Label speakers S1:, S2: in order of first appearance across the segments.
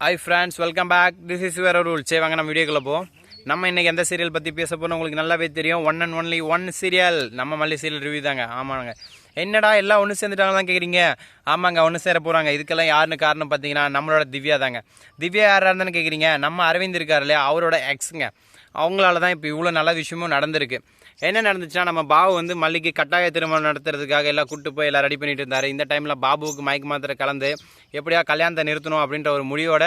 S1: Hi friends welcome back this is വേറെ rule ചെയ്യും അങ്ങനെ വീഡിയോകളിൽ പോകും நம்ம இன்றைக்கி எந்த சீரியல் பற்றி பேச போகிறோம் உங்களுக்கு நல்லாவே தெரியும். One and only one serial நம்ம மல்லி சீரியல் ரிவ்யூ தாங்க. ஆமாங்க. என்னடா எல்லாம் ஒன்று சேர்ந்துட்டாங்க தான் கேட்குறீங்க ஆமாங்க ஒன்று சேர போகிறாங்க இதுக்கெல்லாம் யாருன்னு காரணம் பார்த்தீங்கன்னா நம்மளோட திவ்யா தாங்க. திவ்யா யாராக இருந்தான்னு கேட்குறீங்க நம்ம அரவிந்த் இருக்கார் இல்லையா? அவரோட எக்ஸுங்க அவங்களால தான் இப்போ இவ்வளோ நல்ல விஷயமும் நடந்திருக்கு. என்ன நடந்துச்சுன்னா நம்ம பாபு வந்து மல்லிக்கு கட்டாய திருமணம் நடத்துறதுக்காக எல்லாம் கூட்டு போய் எல்லாம் ரெடி பண்ணிட்டு இருந்தார். இந்த டைமில் பாபுவுக்கு மயக்க மாத்திரை கலந்து எப்படியா கல்யாணத்தை நிறுத்தணும் அப்படின்ற ஒரு முடிவோட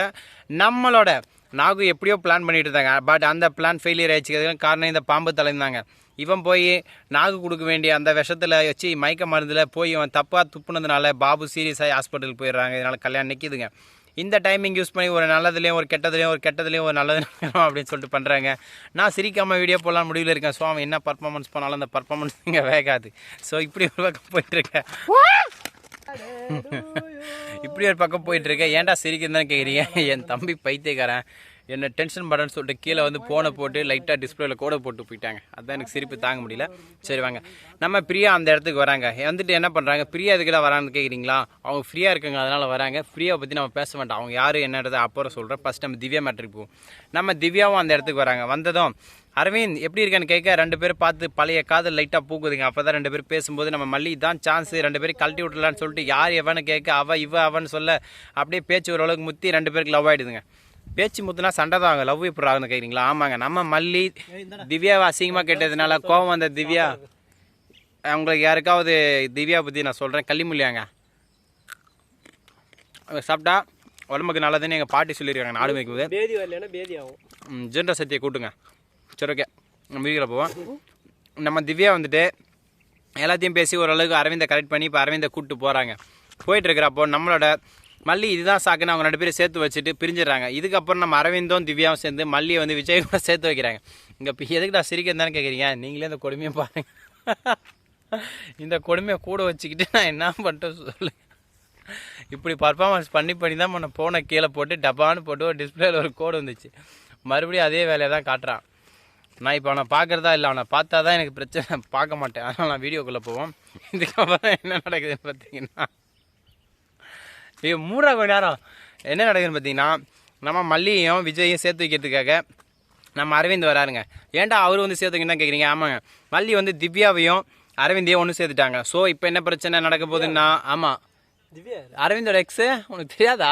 S1: நம்மளோட நாகு எப்படியோ பிளான் பண்ணிட்டு இருந்தாங்க. பட் அந்த பிளான் ஃபெயிலியர் ஆயிடுச்சுக்கிறதுக்கு காரணம் இந்த பாம்பு தலைந்தாங்க. இவன் போய் நாகு கொடுக்க வேண்டிய அந்த விஷத்தில் வச்சு மயக்க மருந்தில் போய் இவன் தப்பாக துப்புனதுனால பாபு சீரியஸாக ஹாஸ்பிட்டலுக்கு போயிடுறாங்க. இதனால் கல்யாணம் நிற்கிதுங்க இந்த டைமிங் யூஸ் பண்ணி ஒரு நல்லதுலேயும் ஒரு கெட்டதுலேயும் ஒரு கெட்டதுலேயும் ஒரு நல்லது அப்படின்னு சொல்லிட்டு பண்ணுறாங்க நான் சிரிக்காமல் வீடியோ போடலாம் முடிவில் இருக்கேன். ஸோ அவன் என்ன பர்ஃபார்மன்ஸ் பண்ணாலும் அந்த பர்ஃபார்மன்ஸ் இங்கே வேகாது. ஸோ இப்படி ஒரு பக்கம் போயிட்டுருக்கேன் இப்படி ஒரு பக்கம் போயிட்டு இருக்கேன். ஏன்டா சிரிக்குன்னு தான் கேட்குறீங்க என் தம்பி பைத்தியக்காரன். என்ன டென்ஷன் படன்னு சொல்லிட்டு கீழே வந்து ஃபோனை போட்டு லைட்டாக டிஸ்பிளேல கோடை போட்டு போயிட்டாங்க. அதான் எனக்கு சிரிப்பு தாங்க முடியல. சரி வாங்க. நம்ம பிரியா அந்த இடத்துக்கு வராங்க. வந்துட்டு என்ன பண்ணுறாங்க பிரியா எதுக்குடா வரான்னு கேட்குறீங்களா அவங்க ஃப்ரீயாக இருக்காங்க அதனால் வராங்க. ஃப்ரீயாக பற்றி நம்ம பேச மாட்டோம் அவங்க யார் என்னன்றதை அப்புறம் சொல்கிறேன் ஃபஸ்ட் நம்ம திவ்யா மேட்ரிக் போவோம். நம்ம திவ்யாவும் அந்த இடத்துக்கு வராங்க. வந்ததும் அரவிந்த் எப்படி இருக்கான்னு கேட்க ரெண்டு பேரும் பார்த்து பழைய காதல் லைட்டாக பூக்குதுங்க. அப்போ தான் ரெண்டு பேரும் பேசும்போது நம்ம மல்லி தான் சான்ஸ் ரெண்டு பேரும் கழட்டி விட்றலான்னு சொல்லிட்டு யார் எவன்னு கேட்க அவ இவ அவன்னு சொல்ல அப்படியே பேச்சு ஓரளவுக்கு முத்தி ரெண்டு பேருக்கு லவ் ஆகிடுதுங்க பேச்சு முத்துனா சண்டை தான் ஆகும் லவ் எப்படி ஆகுன்னு கேட்குறீங்களா ஆமாங்க. நம்ம மல்லி திவ்யாவை அசிங்கமாக கேட்டதுனால கோவம் வந்த திவ்யா. உங்களுக்கு யாருக்காவது திவ்யா பற்றி நான் சொல்கிறேன் கள்ளிமுல்லியாங்க சாப்பிட்டா உடம்புக்கு நல்லதுன்னு எங்கள் பாட்டி சொல்லியிருக்காங்க நாடு மேய்க்கும்போது
S2: பேதி. வரலன்னா பேதி ஆகும்.
S1: ஜென்டர் சத்தியை கூட்டுங்க. சரி ஓகே. நம்ம வீட்டில் போவோம். நம்ம திவ்யா வந்துட்டு எல்லாத்தையும் பேசி ஓரளவுக்கு அரவிந்தை கரெக்ட் பண்ணி இப்போ அரவிந்தை கூப்பிட்டு போகிறாங்க போயிட்டு இருக்கிறப்போ நம்மளோட மல்லி இதுதான் சாக்குன்னு அவங்க ரெண்டு பேரும் சேர்த்து வச்சுட்டு பிரிஞ்சிடறாங்க. இதுக்கப்புறம் நம்ம அரவிந்தும் திவ்யாவும் சேர்ந்து மல்லியை வந்து விஜய் கூட சேர்த்து வைக்கிறாங்க. இங்கே இப்போ நான் சிரிக்க தானே கேட்குறீங்க நீங்களே இந்த கொடுமையை பாருங்க. இந்த கொடுமையை கூட வச்சுக்கிட்டு நான் என்ன பண்ணிட்டேன் சொல்லு இப்படி பர்ஃபார்மன்ஸ் பண்ணி பண்ணி தான் நான் ஃபோனை கீழே போட்டு டப்பான்னு போட்டு ஒரு டிஸ்பிளேல ஒரு கோடு வந்துச்சு. மறுபடியும் அதே வேலையை தான் காட்டுறான். நான் இப்போ அவனை பார்க்குறதா இல்லை. அவனை பார்த்தா தான் எனக்கு பிரச்சனை. பார்க்க மாட்டேன். அதனால் நான் வீடியோக்குள்ளே போவோம். இதுக்கப்புறம் என்ன நடக்குதுன்னு பார்த்தீங்கன்னா ஐயோ மூணா கொஞ்ச நேரம். என்ன நடக்குதுன்னு பார்த்தீங்கன்னா நம்ம மல்லியையும் விஜயையும் சேர்த்து வைக்கிறதுக்காக நம்ம அரவிந்த் வராருங்க. ஏன்டா அவர் வந்து சேர்த்து வைக்கணும் கேட்குறீங்க ஆமாங்க. மல்லி வந்து திவ்யாவையும் அரவிந்தையும் ஒன்று சேர்த்துட்டாங்க. ஸோ இப்போ என்ன பிரச்சனை நடக்க போகுதுன்னா ஆமாம் அரவிந்தோட எக்ஸு உனக்கு தெரியாதா?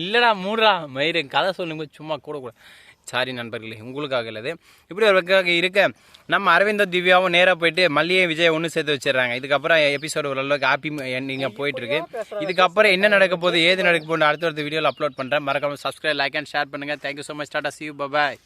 S1: இல்லடா மூடுறா மயிறு கதை சொல்லுங்க. சும்மா கூட கூட. சாரி நண்பர்களே உங்களுக்காக இல்லது. இப்படி ஒரு இருக்க நம்ம அரவிந்தோ திவ்யாவும் நேராக போயிட்டு மல்லியை விஜய் ஒன்று சேர்த்து வச்சிடுறாங்க. இதுக்கப்புறம் எபிசோடு ஓரளவுக்கு ஹாப்பி எண்டிங்காக போயிட்டு இருக்கு இதுக்கப்புறம் என்ன நடக்க போகுது ஏது நடக்க போகுது அடுத்த ஒரு வீடியோவில் அப்லோட் பண்ணுறேன் மறக்காம சப்ஸ்கிரைப் லைக் அண்ட் ஷேர் பண்ணுங்கள் thank you so much Tata see you bye